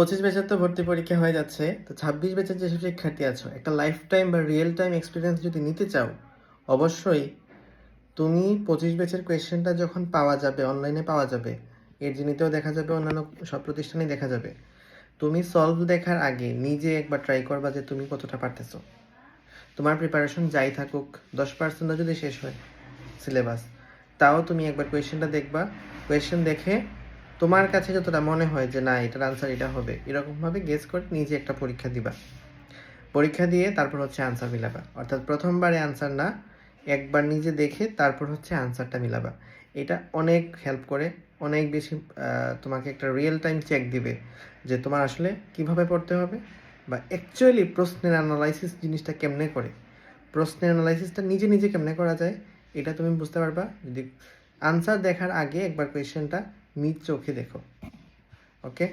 পঁচিশ ব্যাচের তো ভর্তি পরীক্ষা হয়ে যাচ্ছে। তো ছাব্বিশ ব্যাচের যেসব শিক্ষার্থী আছো, একটা লাইফ টাইম বা রিয়েল টাইম এক্সপিরিয়েন্স যদি নিতে চাও, অবশ্যই তুমি পঁচিশ ব্যাচের কোয়েশ্চেনটা যখন পাওয়া যাবে অনলাইনে পাওয়া যাবে, এর জিনিসেও দেখা যাবে, অন্যান্য সব প্রতিষ্ঠানেই দেখা যাবে। তুমি সলভ দেখার আগে নিজে একবার ট্রাই করবা যে তুমি কতটা পারতেছো। তোমার প্রিপারেশন যাই থাকুক, দশ পার্সেন্টও যদি শেষ হয় সিলেবাস তাও তুমি একবার কোয়েশ্চেনটা দেখবা। কোয়েশ্চেন দেখে তোমার কাছে যতটা মনে হয় যে, না, এটার আনসার এটা হবে, এরকমভাবে গেস করে নিজে একটা পরীক্ষা দিবা। পরীক্ষা দিয়ে তারপর হচ্ছে আনসার মিলাবা। অর্থাৎ প্রথমবারে আনসার না, একবার নিজে দেখে তারপর হচ্ছে আনসারটা মিলাবা। এটা অনেক হেল্প করে, অনেক বেশি তোমাকে একটা রিয়েল টাইম চেক দিবে যে তোমার আসলে কীভাবে পড়তে হবে বা অ্যাকচুয়ালি প্রশ্নের অ্যানালাইসিস জিনিসটা কেমনে করে। প্রশ্নের অ্যানালাইসিসটা নিজে নিজে কেমনে করা যায়, এটা তুমি বুঝতে পারবা। যদি আনসার দেখার আগে একবার কোয়েশ্চেনটা নিজ চোখে দেখো। ওকে